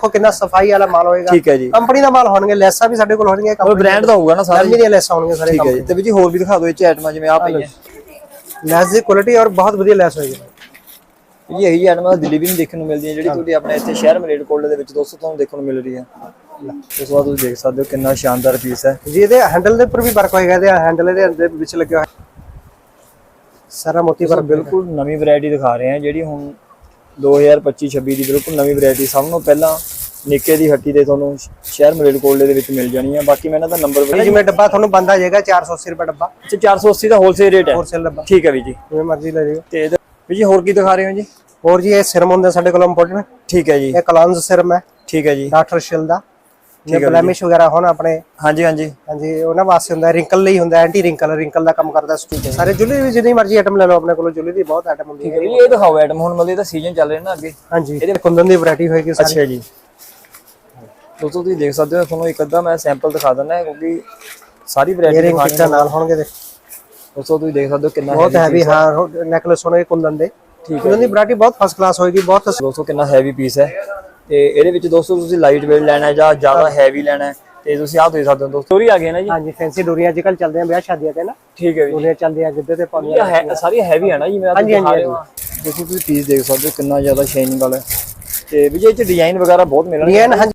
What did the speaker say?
ਦੇਖੋ ਕਿੰਨਾ ਸਫ਼ਾਈ ਵਾਲਾ ਮਾਲ ਹੋਏਗਾ। ਠੀਕ ਹੈ ਜੀ। ਕੰਪਨੀ ਦਾ ਮਾਲ ਹੋਣਗੇ ਲੈਸਾਂ ਵੀ ਸਾਡੇ ਕੋਲ ਹੋਣਗੀਆਂ ਉਹ ਬ੍ਰਾਂਡ ਦਾ। ਹੋਊਗਾ ਨਾ ਸਾਰਾ ਕੰਪਨੀ ਦੀਆਂ ਲੈਸਾਂ ਹੋਣਗੀਆਂ ਸਾਰੇ ਠੀਕ ਹੈ ਜੀ। ਤੇ ਵੀ ਜੀ ਹੋਰ ਵੀ ਦਿਖਾ ਦਿਓ ਇਹ ਚ ਆਈਟਮਾਂ ਜਿਵੇਂ ਆ ਪਈਆਂ। ਲੈਸ ਦੀ ਕੁਆਲਿਟੀ ਔਰ ਬਹੁਤ ਵਧੀਆ ਲੈਸ ਹੋਏਗੀ। ਜੀ ਇਹੀ ਆਈਟਮਾਂ ਦਿੱਲੀ ਵੀ ਨਹੀਂ ਦੇਖਣ ਨੂੰ ਮਿਲਦੀਆਂ ਜਿਹੜੀ ਤੁਹਾਡੀ ਆਪਣੇ ਇੱਥੇ ਸ਼ਹਿਰ ਮਲੇਰਕੋਟਲੇ ਦੇ ਵਿੱਚ ਦੋਸਤੋ ਤੁਹਾਨੂੰ ਦੇਖਣ ਨੂੰ ਮਿਲ ਰਹੀ ਹੈ। ਉਸ ਤੋਂ ਬਾਅਦ ਤੁਸੀਂ ਦੇਖ ਸਕਦੇ ਹੋ ਕਿੰਨਾ ਸ਼ਾਨਦਾਰ ਪੀਸ ਹੈ। ਜੀ ਇਹਦੇ ਹੈਂਡਲ ਦੇ ਉੱਪਰ ਵੀ ਵਰਕ ਹੋਏਗਾ ਇਹਦੇ ਹੈਂਡਲ ਦੇ ਅੰਦਰ ਵਿੱਚ ਲੱਗਿਆ ਹੋਇਆ। ਸਾਰਾ ਮੋਤੀ ਪਰ ਵਰਕ ਬਿਲਕੁਲ ਨਵੀਂ ਵੈਰਾਈਟੀ ਦਿਖਾ ਰਹੇ ਹਾਂ ਜਿਹੜੀ ਹੁਣ 2025-26 ਦੀ ਬਿਲਕੁਲ ਨਵੀਂ ਵੈਰਾਈਟੀ ਸਭ ਤੋਂ ਪਹਿਲਾਂ ਨਿੱਕੇ ਦੀ ਹੱਟੀ ਤੇ ਤੁਹਾਨੂੰ ਸ਼ਹਿਰ ਮਲੇਰਕੋਟਲੇ ਦੇ ਵਿੱਚ ਮਿਲ ਜਾਣੀ ਹੈ ਬਾਕੀ ਮੈਂ ਇਹਨਾਂ ਦਾ ਨੰਬਰ ਜੀ ਜਿਵੇਂ ਡੱਬਾ ਤੁਹਾਨੂੰ ਬੰਦ ਆ ਜਾਏਗਾ 480 ਰੁਪਏ ਡੱਬਾ। 480 ਦਾ ਹੋਲਸੇਲ ਰੇਟ ਹੈ। ਹੋਲਸੇਲ ਡੱਬਾ। ਠੀਕ ਹੈ ਵੀ ਜੀ। ਜਿਵੇਂ ਮਰਜ਼ੀ ਲੈ ਜਾਓ ਤੇ ਵੀ ਜੀ ਹੋਰ ਕੀ ਦਿਖਾ ਰਹੇ ਹੋ ਜੀ? ਹੋਰ ਜੀ ਇਹ ਸਿਰਮ ਹੁੰਦਾ ਸਾਡੇ ਕੋਲ ਇੰਪੋਰਟਡ ਠੀਕ ਹੈ ਜੀ। ਇਹ ਕਲਾਂਜ਼ ਸਿਰਮ ਹੈ। ਠੀਕ ਹੈ ਜੀ। ਡਾਕਟਰ ਸ਼ਿਲ ਦਾ। ਜੇ। ਬਲੈਮਿਸ਼ ਵਗੈਰਾ ਹੋਣ ਆਪਣੇ। ਹਾਂਜੀ ਹਾਂਜੀ। ਹਾਂਜੀ ਉਹਨਾਂ ਵਾਸਤੇ ਹੁੰਦਾ ਰਿੰਕਲ ਲਈ ਹੁੰਦਾ ਐਂਟੀ ਰਿੰਕਲ ਰਿੰਕਲ ਦਾ ਕੰਮ ਕਰਦਾ ਸਟੂਡੈਂਟ ਸਾਰੇ ਜੁਲੀ ਵੀ ਜਿੰਨੀ ਮਰਜ਼ੀ ਆਈਟਮ ਲੈ ਲਓ ਆਪਣੇ ਕੋਲ ਜੁਲੀ ਦੀ ਬਹੁਤ ਆਈਟਮ ਹੁੰਦੀ ਹੈ ਵੀ ਇਹ ਦਿਖਾਓ ਐਟਮ ਹੁਣ ਮਤਲਬ ਇਹਦਾ ਸੀਜ਼ਨ ਚੱਲ ਰਿਹਾ ਨਾ ਅੱਗੇ। ਹਾਂਜੀ। ਇਹਦੇ ਕੁੰਦਨ ਦੀ ਵੈਰਾਈਟੀ ਹੋਏਗੀ ਸਾਰੀ। ਅੱਛਾ ਜੀ। ਦੋਸਤੋ ਤੁਸੀਂ ਦੇਖ ਸਕਦੇ ਹੋ ਤੁਹਾਨੂੰ ਇੱਕ ਅੱਧਾ ਮੈਂ ਸੈਂਪਲ ਦਿਖਾ ਦਿੰਦਾ ਹੈ ਕਿਉਂਕਿ ਸਾਰੀ ਵੈਰਾਈਟੀ ਇਅਰਿੰਗ ਕਿੱਟਾਂ ਨਾਲ ਹੋਣਗੇ ਦੇ ਦੋਸਤੋ ਤੁਸੀਂ ਦੇਖ ਸਕਦੇ ਹੋ ਕਿੰਨਾ ਬਹੁਤ ਹੈਵੀ ਹਾਂ। ਨੈਕਲੇਸ ਹੋਣਗੇ ਕੁੰਦਨ ਦੇ। ਠੀਕ ਹੈ। ਦੀ ਵੈਰਾਈਟੀ ਬਹੁਤ ਫਸਟ ਕਲਾਸ ਹੋਏਗੀ ਬਹੁਤ ਦੋਸਤੋ ਕਿੰਨਾ ਹੈਵੀ ਪੀਸ ਹੈ। ਤੇ ਇਹਦੇ ਵਿੱਚ ਦੋਸਤੋ ਤੁਸੀਂ ਲਾਈਟ ਵੇਟ ਲੈਣਾ ਹੈ ਜਾਂ ਜ਼ਿਆਦਾ ਹੈਵੀ ਲੈਣਾ ਹੈ ਤੇ ਤੁਸੀਂ ਆਹ ਦੇਖ ਸਕਦੇ ਹੋ ਦੋਸਤੋ। ਸਟੋਰੀ ਆ ਗਈ ਨਾ ਜੀ? ਹਾਂਜੀ ਫੈਂਸੀ ਡੋਰੀਆਂ ਅੱਜਕੱਲ ਚੱਲਦੇ ਆ ਵਿਆਹ ਸ਼ਾਦੀਆਂ ਤੇ ਨਾ। ਠੀਕ ਹੈ ਜੀ। ਡੋਰੀਆਂ ਚੱਲਦੀਆਂ ਗਿੱਧੇ ਤੇ ਪਾਉਂਦੀਆਂ ਇਹ ਹੈ ਸਾਰੀ ਹੈਵੀ ਹੈ ਨਾ ਜੀ ਮੈਂ ਤੁਹਾਨੂੰ ਦਿਖਾ ਰਿਹਾ। ਹਾਂ ਦੇਖੋ ਤੁਸੀਂ ਪੀਸ ਦੇਖ ਸਕਦੇ ਹੋ ਕਿੰਨਾ ਜ਼ਿਆਦਾ ਸ਼ਾਈਨਿੰਗ ਵਾਲਾ ਤੇ ਵੀ ਇਹ ਚ ਡਿਜ਼ਾਈਨ ਵਗੈਰਾ ਬਹੁਤ ਮਿਲਣਗੇ ਡਿਜ਼ਾਈਨ ਹਾਂਜੀ।